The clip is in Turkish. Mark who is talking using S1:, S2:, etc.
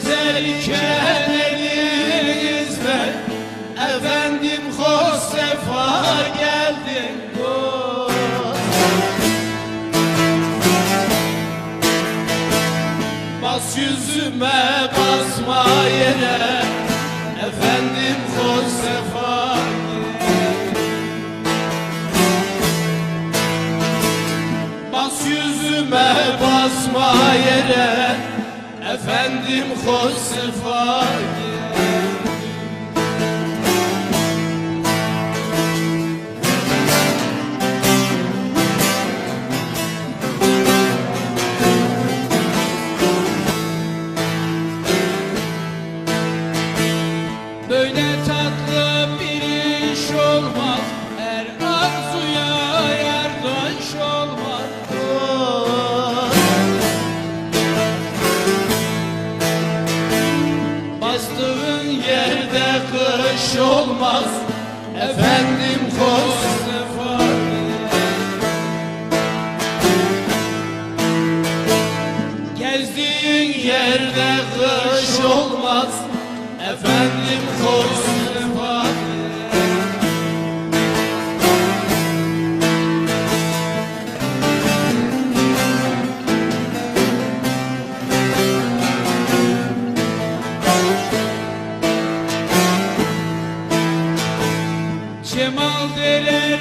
S1: gezerken elinizde Efendim hoş sefa geldin. Bas yüzüme basma Efendim hoş sefa Bas yüzüme basma Efendim hoş sefa Bastığın yerde kış olmaz. Efendim kostu Gezdiğin yerde kış olmaz. Efendim Cemal Derer